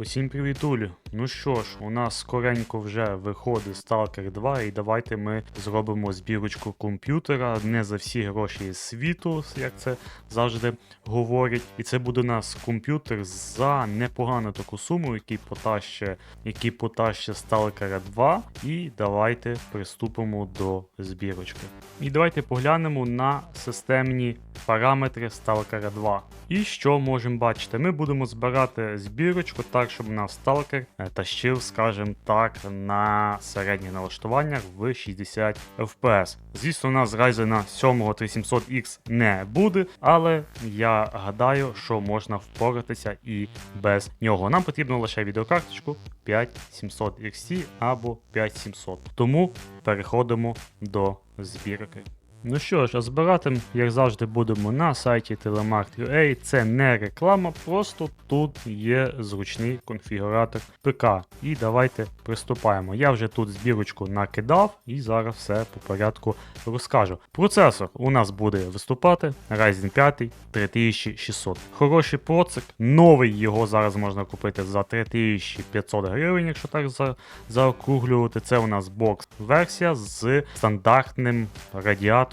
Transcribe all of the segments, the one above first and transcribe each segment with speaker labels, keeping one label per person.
Speaker 1: Усім привітулю. Ну що ж, у нас скоренько вже виходить Stalker 2, і давайте ми зробимо збірочку комп'ютера не за всі гроші світу, як це завжди говорять. І це буде у нас комп'ютер за непогану таку суму, який потаще, який потаще Stalker 2. І давайте приступимо до збірочки. І давайте поглянемо на системні параметри Stalker 2. І що можемо бачити? Ми будемо збирати збірочку так, щоб Stalker е, тащив, скажімо так, на середніх налаштуваннях в 60 FPS. Звісно, у нас Ryzen 7 3700X не буде, але я гадаю, що можна впоратися і без нього. Нам потрібно лише відеокарточку 5700 XT або 5700. Тому переходимо до збірки. Ну що ж, а збирати, як завжди, будемо на сайті Telemark.ua. Це не реклама, просто тут є зручний конфігуратор ПК. І давайте приступаємо. Я вже тут збірочку накидав і зараз все по порядку розкажу. Процесор у нас буде виступати Ryzen 5 3600. Хороший процик, новий його зараз можна купити за 3500 гривень, якщо так за, заокруглювати. Це у нас бокс-версія з стандартним радіатором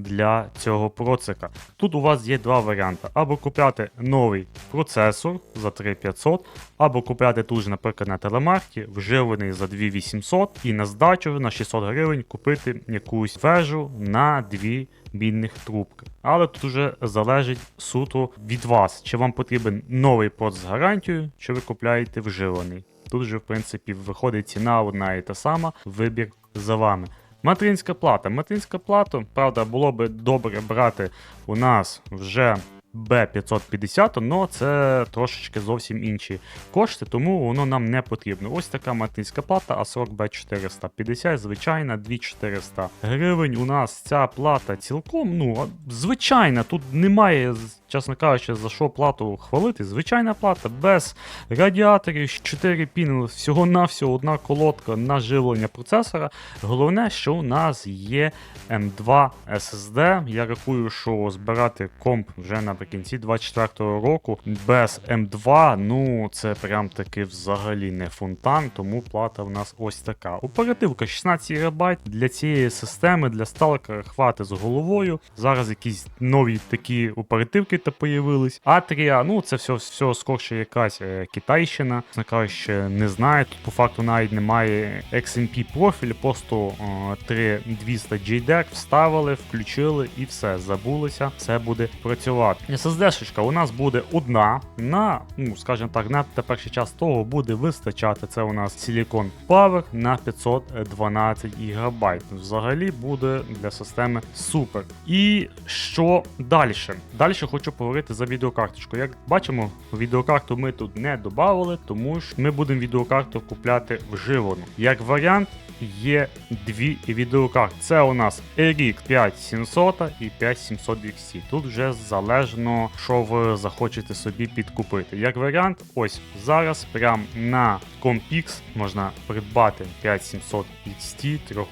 Speaker 1: для цього процика. Тут у вас є два варіанти: або купляти новий процесор за 3500, або купляти тут же, наприклад, на телемаркті, вживлений за 2800 і на здачу на 600 гривень купити якусь вежу на дві бідних трубки. Але тут вже залежить суто від вас, чи вам потрібен новий проц з гарантією, чи ви купляєте вживлений. Тут же, в принципі, виходить ціна одна і та сама, вибір за вами. Материнська плата. Материнська плата, правда, було би добре брати у нас вже B550, але це трошечки зовсім інші кошти, тому воно нам не потрібно. Ось така материнська плата, А40 B450, звичайна 2400 гривень. У нас ця плата цілком, ну, звичайна, тут немає, чесно кажучи, за що плату хвалити. Звичайна плата без радіаторів, 4 піни, всього-навсього одна колодка на живлення процесора. Головне, що у нас є M2 SSD. Я рахую, що збирати комп вже наприкінці 24-го року без M2, ну це прям таки взагалі не фонтан, тому плата в нас ось така. Оперативка 16 ГБ для цієї системи, для сталкера хвати з головою. Зараз якісь нові такі оперативки та появились. Атрія, ну це все, все скорше якась е, китайщина. Кажучи, не знаю. Тут по факту навіть немає XMP профіль, просто е, 3200 JDEC вставили, включили і все, забулося, все буде працювати. SSD-шечка у нас буде одна на, ну скажімо так, на та перший час того буде вистачати. Це у нас Silicon Power на 512 ГБ. Взагалі буде для системи супер. І що далі? Далі хочу поговорити за відеокарточку. Як бачимо, відеокарту ми тут не додавали, тому що ми будемо відеокарту купляти вживану. Як варіант, є дві відеокарти. Це у нас RX 5700 і 5700 XT. Тут вже залежно, що ви захочете собі підкупити. Як варіант, ось зараз прям на CompX можна придбати 5700 XT 3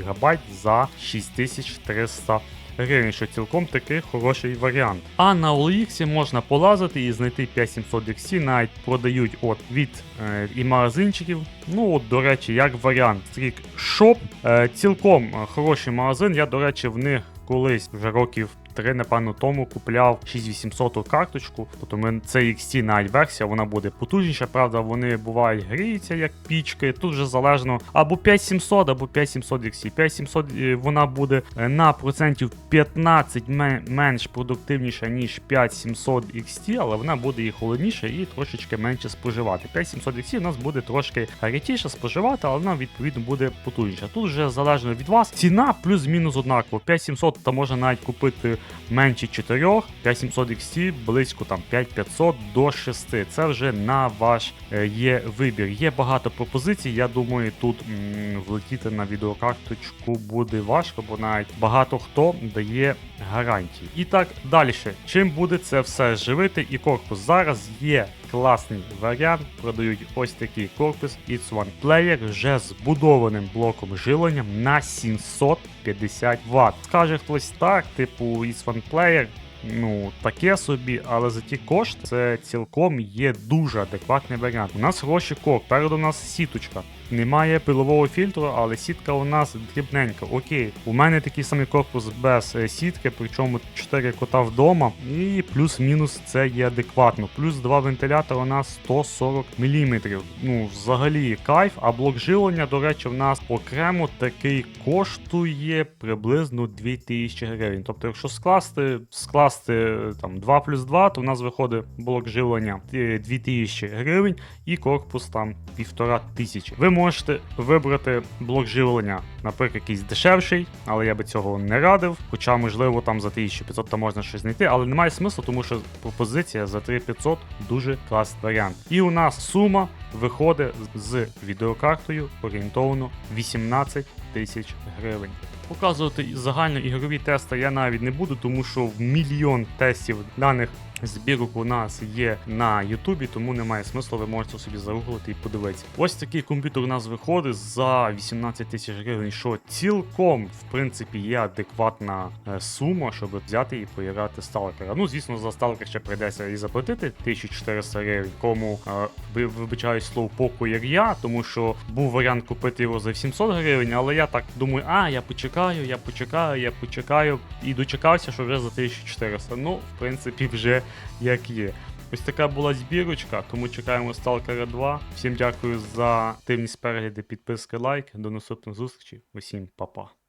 Speaker 1: ГБ за 6300 гривень, що цілком такий хороший варіант. А на OLX можна полазити і знайти 5700 XT, навіть продають от від е, і магазинчиків. Ну, от, до речі, як варіант стрік Shop. Е, цілком е, хороший магазин. Я, до речі, в них колись вже років. Три, напевно, тому купляв 6800 карточку. Тобто ми це XT навіть версія, вона буде потужніша. Правда, вони бувають гріються як пічки. Тут вже залежно або 5700, або 5700 XT. 5700 е, вона буде е, на процентів 15 менш продуктивніша, ніж 5700 XT, але вона буде і холодніша і трошечки менше споживати. 5700 XT у нас буде трошки гарячіше споживати, але вона відповідно буде потужніша. Тут вже залежно від вас. Ціна плюс-мінус однаково. 5700 та можна навіть купити менше 4, 5700 XT близько там 5500 до 6. Це вже на ваш е, є вибір. Є багато пропозицій. Я думаю, тут м, влетіти на відеокарточку буде важко, бо навіть багато хто дає гарантії. І так далі. Чим буде це все живити і корпус? Зараз є класний варіант. Продають ось такий корпус It's One Player вже з будованим блоком жилення на 750 Вт. Скаже хтось так, типу It's One Player. ну таке собі, але за ті кошти це цілком є дуже адекватний варіант. У нас гроші кок, перед у нас сіточка. Немає пилового фільтру, але сітка у нас дрібненька. Окей, у мене такий самий корпус без е, сітки, причому 4 кота вдома, і плюс-мінус це є адекватно. Плюс два вентилятора у нас 140 мм. Ну, взагалі кайф. А блок живлення, до речі, в нас окремо такий коштує приблизно 2000 гривень. Тобто, якщо скласти, скласти е, там 2 плюс 2, то в нас виходить блок живлення е, 2000 гривень і корпус там 1500. Ви можете вибрати блок живлення, наприклад, якийсь дешевший, але я би цього не радив. Хоча, можливо, там за 1500 там можна щось знайти, але немає смислу, тому що пропозиція за 3500 дуже класний варіант. І у нас сума виходить з відеокартою орієнтовно 18 тисяч гривень. Показувати загальноігрові тести я навіть не буду, тому що в мільйон тестів даних збірок у нас є на Ютубі, тому немає смислу, ви можете собі загуглити і подивитися. Ось такий комп'ютер у нас виходить за 18 тисяч гривень, що цілком, в принципі, є адекватна е, сума, щоб взяти і поіграти сталкера. Ну, звісно, за сталкер ще прийдеться і заплатити 1400 гривень, кому е, ви- вибачаюсь слоупоку, як я, тому що був варіант купити його за 700 гривень, але я так думаю, а я почекаю, я почекаю, я почекаю і дочекався, що вже за 1400. Ну, в принципі, вже як є. Ось така була збірочка, тому чекаємо Сталкера 2. Всім дякую за активність перегляди, підписки, лайк. До наступних зустрічей. Усім па-па.